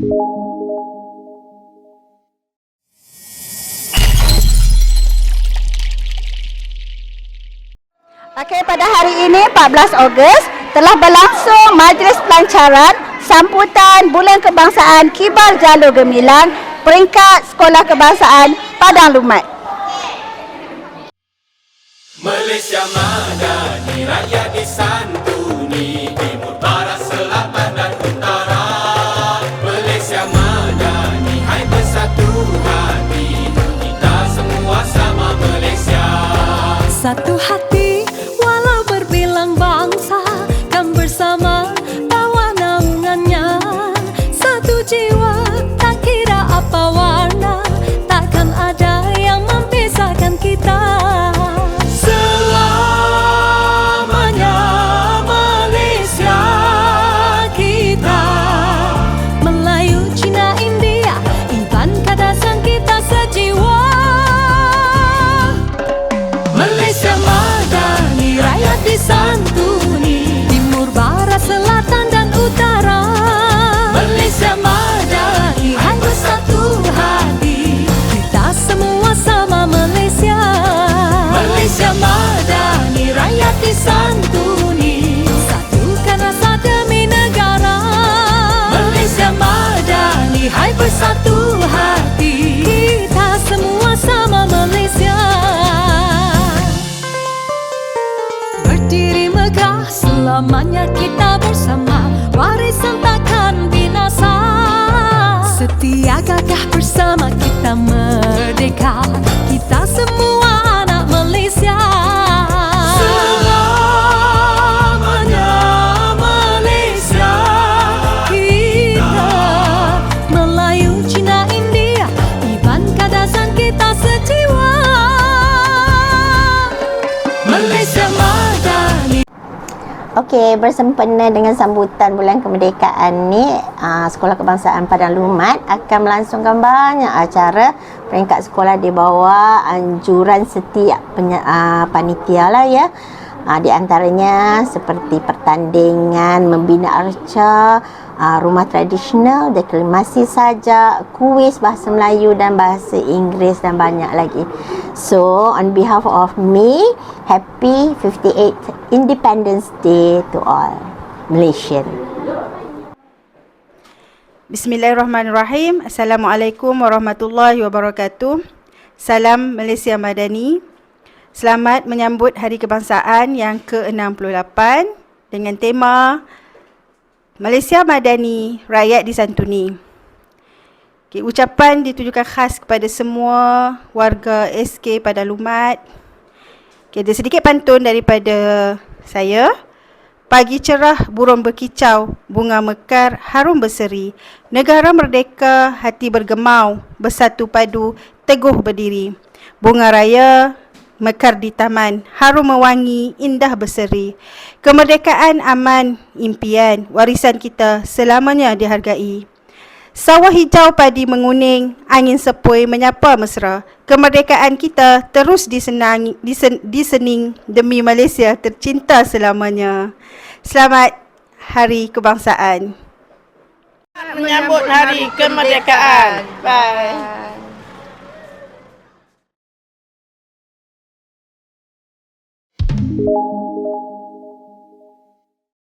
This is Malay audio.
Okey, pada hari ini 14 Ogos telah berlangsung majlis pelancaran sambutan Bulan Kebangsaan Kibar Jalur Gemilang peringkat Sekolah Kebangsaan Padang Lumat. Malaysia madani, rakyat disantuni Satu hati Okey, bersempena dengan sambutan bulan kemerdekaan ni, uh, Sekolah Kebangsaan Padang Lumat akan melangsungkan banyak acara peringkat sekolah di bawah anjuran setiap penya, uh, panitia lah ya. Uh, di antaranya seperti pertandingan membina arca, uh, rumah tradisional, deklamasi sajak, kuis bahasa Melayu dan bahasa Inggeris dan banyak lagi. So, on behalf of me, happy 58th Independence Day to all Malaysian. Bismillahirrahmanirrahim. Assalamualaikum warahmatullahi wabarakatuh. Salam Malaysia Madani. Selamat menyambut Hari Kebangsaan yang ke-68 dengan tema Malaysia Madani, Rakyat Disantuni. Okay, ucapan ditujukan khas kepada semua warga SK pada Lumat. Okay, ada sedikit pantun daripada saya. Pagi cerah, burung berkicau, bunga mekar, harum berseri. Negara merdeka, hati bergemau, bersatu padu, teguh berdiri. Bunga raya, mekar di taman, harum mewangi, indah berseri. Kemerdekaan aman, impian, warisan kita selamanya dihargai. Sawah hijau padi menguning, angin sepoi menyapa mesra. Kemerdekaan kita terus disenangi, disen, disening demi Malaysia tercinta selamanya. Selamat Hari Kebangsaan. menyambut Hari Kemerdekaan. Bye. Bye.